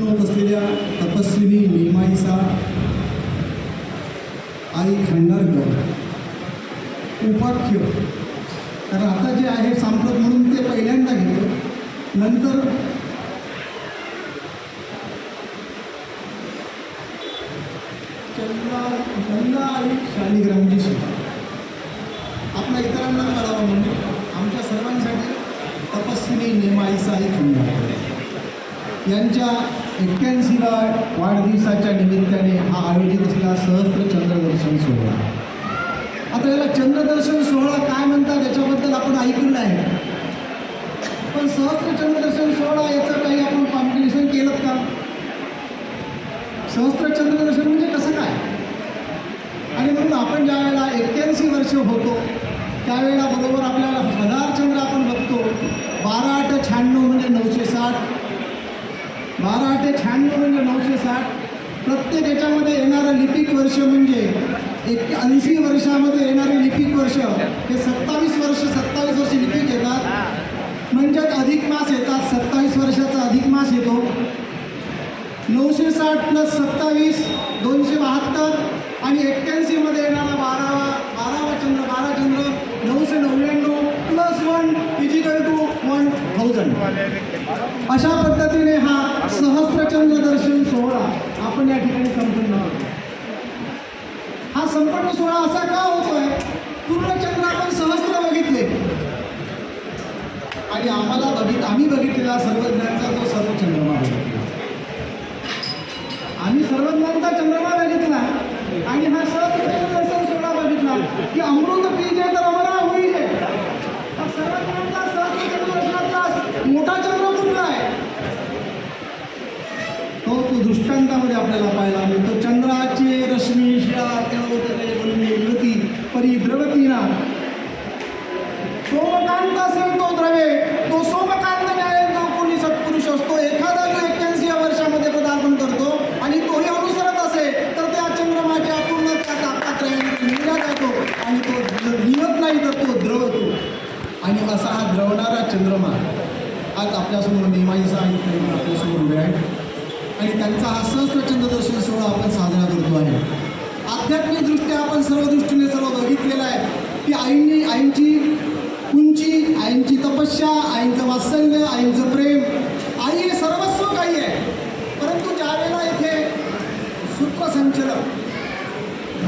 होत असलेल्या तपस्विनी निमाईसा आई खंडारकर उपाख्य. कारण आता जे आहे सांप्रत म्हणून ते पहिल्यांदा घेतो नंतर चंद्रा गंगा आणि शालिग्रामजी सुद्धा आपल्या इतरांना कळावं म्हणजे आमच्या सर्वांसाठी तपस्विनी नेमाईसा आई खंडारकर यांच्या एक्क्याऐंशीला वाढदिवसाच्या निमित्ताने हा आयोजित असलेला सहस्त्र चंद्रदर्शन सोहळा. आता याला चंद्रदर्शन सोहळा काय म्हणतात याच्याबद्दल आपण ऐकलं आहे पण सहस्त्र चंद्रदर्शन सोहळा याचं काही आपण कॉम्पिटिशन केलं का? सहस्त्र चंद्रदर्शन म्हणजे कसं काय? आणि म्हणून आपण ज्या वेळेला एक्क्याऐंशी वर्ष होतो त्यावेळेला बरोबर आपल्याला हजार चंद्र आपण बघतो. बारा आठ शहाण्णव म्हणजे नऊशे साठ. बारा ते शहाण्णव म्हणजे नऊशे साठ. प्रत्येक याच्यामध्ये येणारं लिपिक वर्ष म्हणजे एक ऐंशी वर्षामध्ये येणारे लिपिक वर्ष. हे सत्तावीस वर्ष सत्तावीस वर्ष लिपिक येतात. म्हणजेच अधिक मास येतात सत्तावीस वर्षाचा अधिक मास येतो. नऊशे साठ प्लस सत्तावीस दोनशे बहात्तर आणि एक्क्याऐंशीमध्ये येणारा बारावा बारावा चंद्र बारा चंद्र नऊशे नव्याण्णव plus one is equal two one thousand अशा पद्धतीने हा सहस्त्रचंद्र दर्शन सोहळा आपण या ठिकाणी संपन्न होतो हा संपन्न सोहळा असा का होतोय? पूर्ण चंद्र आपण सहस्त्र बघितले? आणि आम्हाला बघित आम्ही बघितलेला सर्वज्ञांचा तो सर्व चंद्रमा बघितला. आम्ही सर्वज्ञांचा चंद्रमा बघितला. आणि हा सहस्त्र सोहळा बघितला. की अमृत पीजे तर अमरा होईल. सर्वज्ञांचा सहस्त्रचंद्र मोठा चंद्र कुठला आहे? तो तो दृष्टांतामध्ये आपल्याला पाहायला मिळतो. चंद्राची रश्मी शिळा तेवढे बोलणे युवती परी द्रवतीना सोमकांत असेल तो द्रवे तो सोमकांत न्याय जो कोणी सत्पुरुष असतो? एखादा जो एक्क्याऐंशी या वर्षामध्ये पदार्पण करतो आणि तोही अनुसरत असेल तर त्या चंद्रमाच्या पूर्ण त्या तापमात्राने जातो आणि तो जर नाही तर तो द्रवतो. आणि असा हा द्रवणारा चंद्रमा आज आपल्यासमोर नेमाईचा आणि आपल्यासमोर उभे आहे आणि त्यांचा हा सहस्त्रचंद्र चंद्रदर्शन सोहळा आपण साजरा करतो आहे. आध्यात्मिकदृष्ट्या आपण सर्व दृष्टीने सर्व बघितलेलं आहे. की आईंनी आईंची उंची आईंची तपस्या आईंचं वात्सल्य आईंचं प्रेम आई हे सर्वस्व काही आहे. परंतु ज्यावेळेला इथे सूत्रसंचलन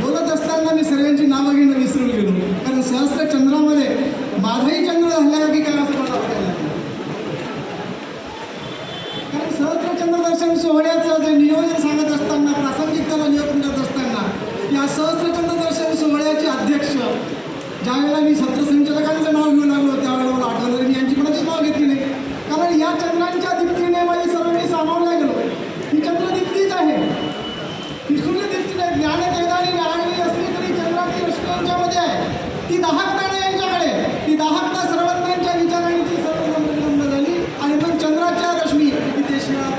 बोलत असताना मी सर्वांची नावं घेणं विसरून गेलो. कारण सहस्त्र चंद्रामध्ये माझाही चंद्र झाला की काय असं मला वाटायला कारण सहस्त्रचंद्र दर्शन सोहळ्याचं जे नियोजन सांगत असताना प्रासंगिक त्याला नियोजन करत असताना या सहस्त्रचंद्र दर्शन सोहळ्याचे अध्यक्ष ज्यावेळेला मी सत्रसंचालकांचं नाव घेऊ लागलो त्यावेळेला मला आठवलं मी यांची कोणाची नाव घेतली नाही. कारण या चंद्रांच्या दीप्तीने माझी सर्वांनी सामावल्या गेलो ही चंद्र दीप्तीच आहे. ही सूर्य दीप्ती नाही. ज्ञान देणारी न्यायाने असली तरी चंद्राची रश्मी यांच्यामध्ये आहे. ती दहा नाही यांच्याकडे ती दाहकता सर्वज्ञांच्या विचाराने ती सर्व संपन्न झाली आणि मग चंद्राच्या रश्मी तिथे शिळा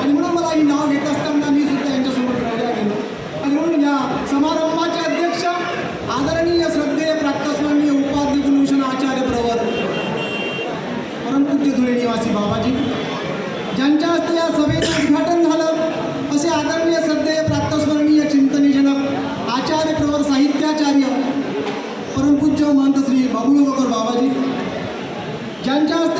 आणि म्हणून मला ही नाव घेत असताना मी सुद्धा यांच्यासोबत राहिला गेलो आणि म्हणून या समारंभाचे अध्यक्ष आदरणीय श्रद्धेय प्राप्तस्मरणीय उपाध्य गुरुभूषण आचार्य प्रवर परमपूज्य धुळे बाबाजी. ज्यांच्या हस्ते या सभेचं उद्घाटन झालं असे आदरणीय सध्या प्राप्तस्मरणीय चिंतनीजनक आचार्य प्रवर साहित्याचार्य परमपूज्य महंत श्री बाबुळगावकर बाबाजी. ज्यांच्या हस्ते